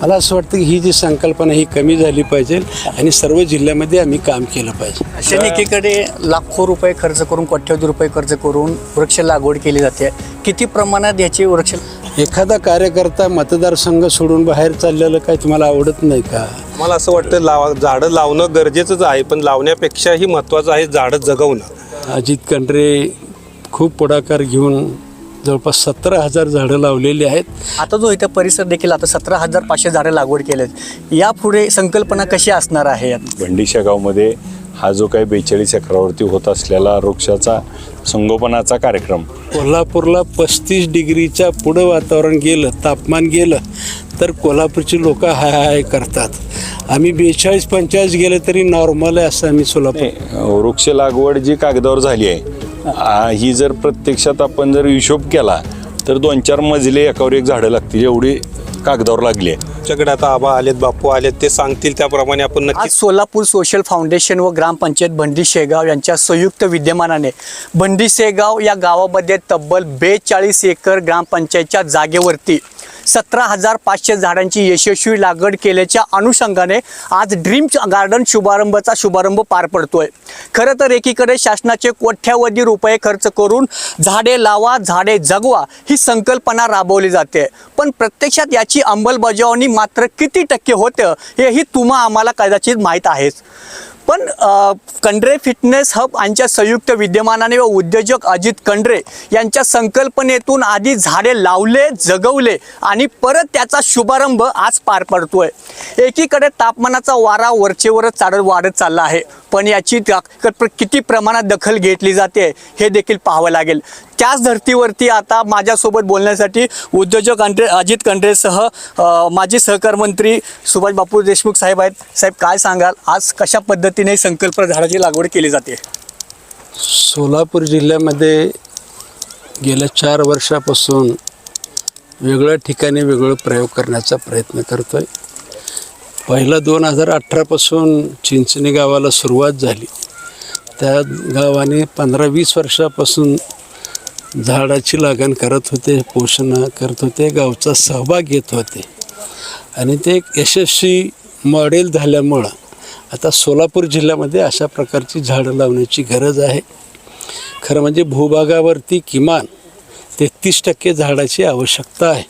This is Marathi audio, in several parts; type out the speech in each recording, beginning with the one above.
मला असं वाटतं की ही जी संकल्पना ही कमी झाली पाहिजे आणि सर्व जिल्ह्यामध्ये आम्ही काम केलं पाहिजे. अशाने एकीकडे लाखो रुपये खर्च करून कोट्यवधी रुपये खर्च करून वृक्ष लागवड केली जाते. किती प्रमाणात याची वृक्ष एखादा कार्यकर्ता मतदारसंघ सोडून बाहेर चाललेलं काय तुम्हाला आवडत नाही का? मला असं वाटतं लावा झाडं लावणं गरजेचंच आहे पण लावण्यापेक्षाही महत्त्वाचं आहे झाडं जगवणं. अजित कंडरे खूप पुढाकार घेऊन जवळपास सतरा हजार झाडं लावलेली आहेत. आता जो इथं परिसर देखील आता सतरा हजार पाचशे झाडं लागवड केलेत यापुढे संकल्पना कशी असणार आहे? भंडीशा गावमध्ये हा जो काही बेचाळीस एकरावरती होत असलेला वृक्षाचा संगोपनाचा कार्यक्रम. कोल्हापूरला पस्तीस डिग्रीच्या पुढं वातावरण गेलं तापमान गेलं तर कोल्हापूरची लोक हाय हाय करतात. आम्ही बेचाळीस पंचेचाळीस गेलं तरी नॉर्मल आहे असं आम्ही सोलापूर वृक्ष लागवड जी कागदावर झाली आहे आ, ही जर प्रत्यक्षात आपण जर हिशोब केला तर दोन चार मजले एकावर एक झाडं लागतील एवढी कागदावर लागली आहे. आमच्याकडे आता आबा आलेत बापू आलेत ते सांगतील त्याप्रमाणे आपण आज नक्की सोलापूर सोशल फाउंडेशन व ग्रामपंचायत भंडी शेगाव यांच्या संयुक्त विद्यमानाने भंडी शेगाव या गावामध्ये तब्बल बेचाळीस एकर ग्रामपंचायतच्या जागेवरती सतरा हजार पाचशे झाडांची यशस्वी लागवड केल्याच्या अनुषंगाने आज ड्रीम गार्डन शुभारंभाचा शुभारंभ पार पडतोय. खरं तर एकीकडे शासनाचे कोट्यावधी रुपये खर्च करून झाडे लावा झाडे जगवा ही संकल्पना राबवली जाते. पण प्रत्यक्षात याची अंमलबजावणी मात्र किती टक्के होतं हेही तुम्हा आम्हाला कदाचित माहीत आहेच. पण कंड्रे फिटनेस हब यांच्या संयुक्त विद्यमानाने व उद्योजक अजित कंड्रे यांच्या संकल्पनेतून आधी झाडे लावले जगवले आणि परत त्याचा शुभारंभ आज पार पडतोय. एकीकडे तापमानाचा वारा वरचेवरच चालत वाढत चालला आहे. पण याची किती प्रमाणात दखल घेतली जाते हे देखील पाहावं लागेल. त्याच धर्तीवरती आता माझ्यासोबत बोलण्यासाठी उद्योजक अंड्रे अजित कंड्रेसह माजी सहकारमंत्री सुभाष बापू देशमुख साहेब आहेत. साहेब काय सांगाल? आज कशा पद्धतीने संकल्प झाडाची लागवड केली जाते? सोलापूर जिल्ह्यामध्ये गेल्या चार वर्षापासून वेगळ्या ठिकाणी वेगळं प्रयोग करण्याचा प्रयत्न करतो आहे पहिलं दोन हजार अठरापासून चिंचणी गावाला सुरुवात झाली. त्या गावाने पंधरा वीस वर्षापासून झाडाची लागण करत होते पोषण करत होते गावचा सहभाग घेत होते. आणि ते एक यशस्वी मॉडेल झाल्यामुळं आता सोलापूर जिल्ह्यामध्ये अशा प्रकारची झाडं लावण्याची गरज आहे. खरं म्हणजे भूभागावरती किमान तेहतीस टक्के झाडाची आवश्यकता आहे.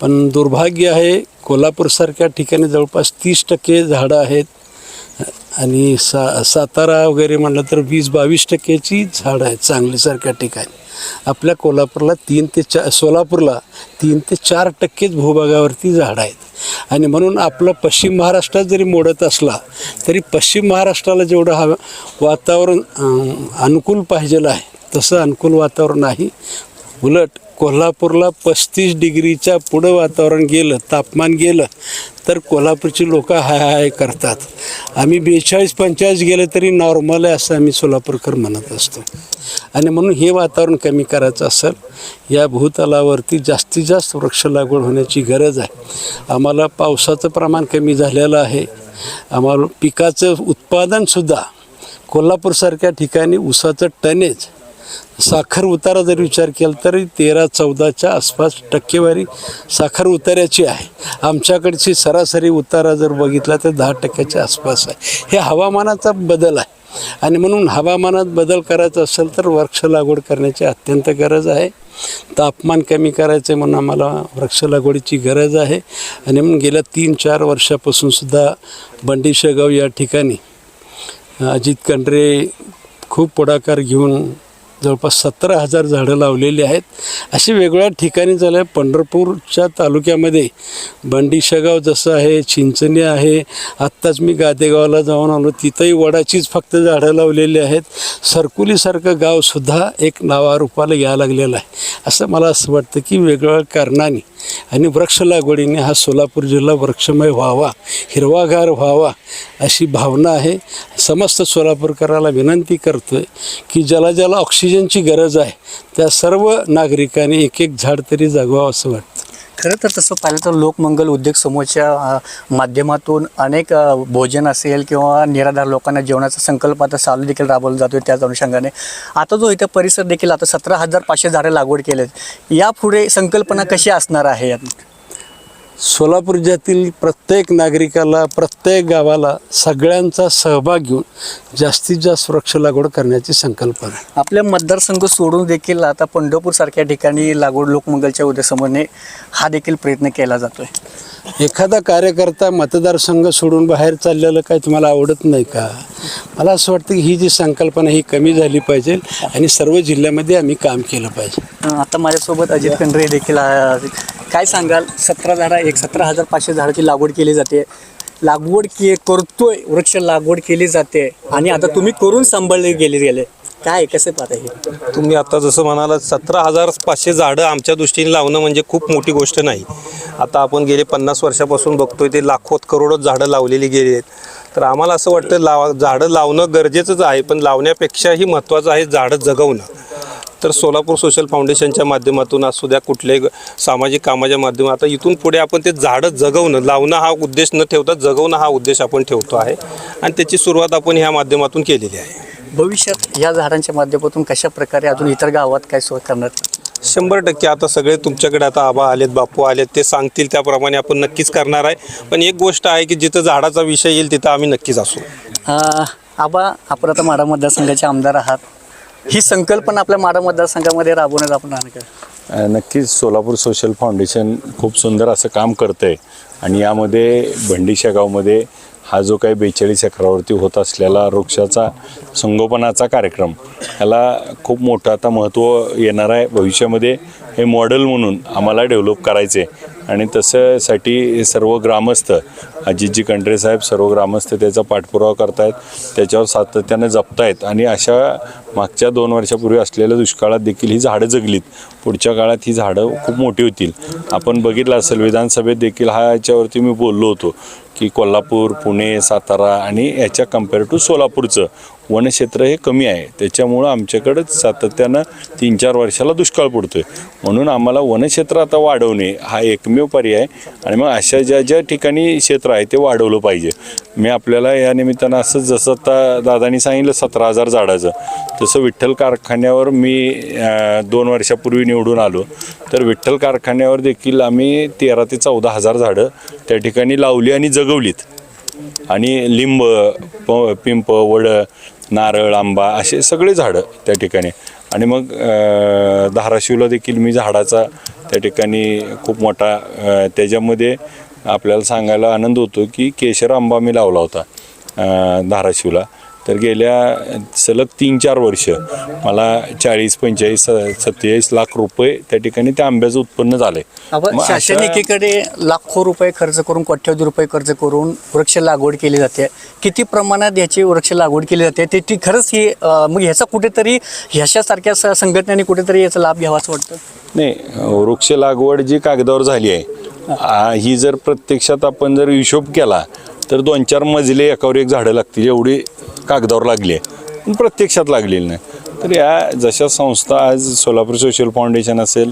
पण दुर्भाग्य आहे कोल्हापूरसारख्या ठिकाणी जवळपास तीस टक्के झाडं आहेत. आणि सा सातारा वगैरे म्हटलं तर वीस बावीस टक्क्याची झाडं आहेत सांगलीसारख्या ठिकाणी. आपल्या कोल्हापूरला तीन ते चा सोलापूरला तीन ते चार टक्केच भूभागावरती झाडं आहेत. आणि म्हणून आपलं पश्चिम महाराष्ट्रात जरी मोडत असला तरी पश्चिम महाराष्ट्राला जेवढं हवं वातावरण अनुकूल पाहिजेलं आहे तसं अनुकूल वातावरण नाही. उलट कोल्हापूरला पस्तीस डिग्रीच्या पुढं वातावरण गेलं तापमान गेलं तर कोल्हापूरची लोक हाय हाय करतात. आम्ही बेचाळीस पंचेचाळीस गेलं तरी नॉर्मल आहे असं आम्ही सोलापूरकर म्हणत असतो. आणि म्हणून हे वातावरण कमी करायचं असेल या भूतलावरती जास्तीत जास्त वृक्ष लागवड होण्याची गरज आहे. आम्हाला पावसाचं प्रमाण कमी झालेलं आहे. आम्हाला पिकाचं उत्पादनसुद्धा कोल्हापूरसारख्या ठिकाणी ऊसाचं टनेज साखर उतारा जर विचार केला तरी तेरा चौदाच्या आसपास टक्केवारी साखर उतार्याची आहे. आमच्याकडची सरासरी उतारा जर बघितला तर दहा टक्क्याच्या आसपास आहे. हे हवामानाचा बदल आहे. आणि म्हणून हवामानात बदल करायचा असेल तर वृक्ष लागवड करण्याची अत्यंत गरज आहे. तापमान कमी करायचं आहे म्हणून आम्हाला वृक्ष लागवडीची गरज आहे. आणि म्हणून गेल्या तीन चार वर्षापासून सुद्धा बंडी शेगाव या ठिकाणी अजित कंडरे खूप पुढाकार घेऊन जवळपास सतरा हजार झाडं लावलेली आहेत. अशी वेगवेगळ्या ठिकाणी झालं आहे. पंढरपूरच्या तालुक्यामध्ये बंडीशेगाव जसं आहे चिंचणी आहे. आत्ताच मी गादेगावला जाऊन आलो. तिथंही वडाचीच फक्त झाडं लावलेली आहेत. सरकुलीसारखं गावसुद्धा एक नावारूपाला या लागलेलं आहे. असं मला असं वाटतं की वेगवेगळ्या कारणाने आणि वृक्ष लागवडीने हा सोलापूर जिल्हा वृक्षमय व्हावा हिरवागार व्हावा अशी भावना आहे. समस्त सोलापूरकराला विनंती करतो आहे की ज्याला ज्याला ऑक्सिजन ऑक्सिजनची गरज आहे. त्या सर्व नागरिकांनी एक एक झाड तरी जगवावं असं वाटतं. खरं तर तसं पाहिलं तर लोकमंगल उद्योग समूहाच्या माध्यमातून अनेक भोजन असेल किंवा निराधार लोकांना जेवणाचा संकल्प आता चालू देखील राबवला जातो त्याच अनुषंगाने. आता जो इथं परिसर देखील आता सतरा हजार पाचशे झाडं लागवड केलेत यापुढे संकल्पना कशी असणार आहे यात? सोलापूर जिल्ह्यातील प्रत्येक नागरिकाला प्रत्येक गावाला सगळ्यांचा सहभाग घेऊन जास्तीत जास्त वृक्ष लागवड करण्याची संकल्पना आहे. आपल्या मतदारसंघ सोडून देखील आता पंढरपूरसारख्या ठिकाणी लागवड लोकमंगलच्या उद्यासमोरने हा देखील प्रयत्न केला जातोय. एखादा कार्यकर्ता मतदारसंघ सोडून बाहेर चाललेलं काय तुम्हाला आवडत नाही का? मला असं वाटतं की ही जी संकल्पना ही कमी झाली पाहिजे आणि सर्व जिल्ह्यामध्ये आम्ही काम केलं पाहिजे. आता माझ्यासोबत अजित कंडरे देखील काय सांगाल? सतरा झाडा एक सतरा हजार पाचशे झाडाची लागवड केली जाते. लागवड के करतोय वृक्ष लागवड केली जाते. आणि आता तुम्ही करून सांभाळले गेले गेले. काय कसं पाहता हे तुम्ही आता जसं म्हणाला सतरा हजार पाचशे झाडं आमच्या दृष्टीने लावणं म्हणजे खूप मोठी गोष्ट नाही. आता आपण गेले पन्नास वर्षापासून बघतोय ते लाखोत करोडोच झाडं लावलेली गेली आहेत. तर आम्हाला असं वाटतं लावा झाडं लावणं गरजेचंच आहे पण लावण्यापेक्षाही महत्त्वाचं आहे झाडं जगवणं. तर सोलापूर सोशल फाउंडेशनच्या माध्यमातून असू द्या कुठल्याही सामाजिक कामाच्या माध्यमात आता इथून पुढे आपण ते झाडं जगवणं लावणं हा उद्देश न ठेवता जगवणं हा उद्देश आपण ठेवतो आहे. आणि त्याची सुरुवात आपण ह्या माध्यमातून केलेली आहे. भविष्यात या झाडांच्या माध्यमातून कशा प्रकारे अजून इतर गावात काय सोय करणार? शंभर टक्के. आता सगळे तुमच्याकडे आता आबा आलेत बापू आलेत ते सांगतील त्याप्रमाणे आपण नक्कीच करणार आहे. पण एक गोष्ट आहे की जिथं झाडाचा विषय येईल तिथं आम्ही नक्कीच असू. अं, आबा आपण आता माडा मतदारसंघाचे आमदार आहात. ही संकल्पना आपल्या माडा मतदारसंघामध्ये राबवण्यात आपण राहणार का अ, नक्कीच सोलापूर सोशल फाउंडेशन खूप सुंदर असं काम करतं आहे आणि यामध्ये भंडीशा गावमध्ये हा जो काही बेचाळीस एकरावरती होत असलेला वृक्षाचा संगोपनाचा कार्यक्रम ह्याला खूप मोठं आता महत्त्व येणार आहे. भविष्यामध्ये हे मॉडेल म्हणून आम्हाला डेव्हलप करायचे आहे. आणि तसंसाठी सर्व ग्रामस्थ अजितजी कंट्रे साहेब सर्व ग्रामस्थ त्याचा पाठपुरावा करतायत त्याच्यावर सातत्याने जपतायत. आणि अशा मागच्या दोन वर्षापूर्वी असलेल्या दुष्काळात देखील ही झाडं जगलीत. पुढच्या काळात ही झाडं खूप मोठी होतील. आपण बघितलं असेल विधानसभेत देखील हा याच्यावरती मी बोललो होतो. की कोल्हापूर पुणे सातारा आणि याच्या कंपेअर टू सोलापूरचं. वनक्षेत्र हे कमी आहे. त्याच्यामुळं आमच्याकडं सातत्यानं तीन चार वर्षाला दुष्काळ पडतो आहे म्हणून आम्हाला वनक्षेत्र आता वाढवणे हा एकमेव पर्याय आहे. आणि मग अशा ज्या ज्या ठिकाणी क्षेत्र आहे ते वाढवलं पाहिजे. मी आपल्याला या निमित्तानं असं जसं आता दादानी सांगितलं सतरा हजार झाडाचं. तसं विठ्ठल कारखान्यावर मी दोन वर्षापूर्वी निवडून आलो. तर विठ्ठल कारखान्यावर देखील आम्ही तेरा ते चौदा हजार झाडं त्या ठिकाणी लावली आणि जगवलीत. आणि लिंब प पिंप वड नारळ आंबा असे सगळे झाडं त्या ठिकाणी. आणि मग धाराशिवला देखील मी झाडाचा त्या ठिकाणी खूप मोठा त्याच्यामध्ये आपल्याला सांगायला आनंद होतो की केशर आंबा मी लावला होता धाराशिवला. तर गेल्या सलग तीन चार वर्ष मला चाळीस पंचेचाळीस सत्तेचाळीस लाख रुपये त्या ठिकाणी त्या आंब्याचं उत्पन्न झालंय. शासन एकीकडे लाखो रुपये खर्च करून कोट्यवधी रुपये खर्च करून वृक्ष लागवड केली जाते. किती प्रमाणात याची वृक्ष लागवड केली जाते? ते ती खरंच ही मग ह्याचा कुठेतरी ह्याच्यासारख्या संघटनांनी कुठेतरी याचा लाभ घ्यावा असं वाटतं? नाही वृक्ष लागवड जी कागदावर झाली आहे ही जर प्रत्यक्षात आपण जर हिशोब केला तर दोन चार मजले एकावर एक झाडं लागतील एवढी कागदावर लागली आहे. पण प्रत्यक्षात लागलेली नाही. तर या जशा संस्था आज सोलापूर सोशल फाउंडेशन असेल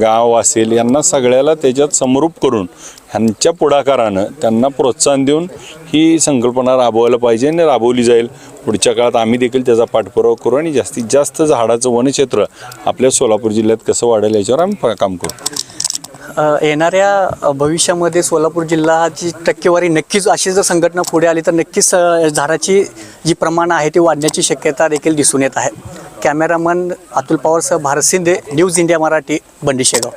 गाव असेल यांना सगळ्याला त्याच्यात समरूप करून ह्यांच्या पुढाकारानं त्यांना प्रोत्साहन देऊन ही संकल्पना राबवायला पाहिजे आणि राबवली जाईल. पुढच्या काळात आम्ही देखील त्याचा पाठपुरावा करू आणि जास्तीत जास्त झाडाचं वनक्षेत्र आपल्या सोलापूर जिल्ह्यात कसं वाढेल याच्यावर आम्ही काम करू. येणाऱ्या भविष्यामध्ये सोलापूर जिल्ह्याची टक्केवारी नक्कीच अशी जर संघटना पुढे आली तर नक्कीच झाडाची जी प्रमाण आहे ती वाढण्याची शक्यता देखील दिसून येत आहे. कॅमेरामन अतुल पवारसह भारत शिंदे न्यूज इंडिया मराठी बंडी शेगाव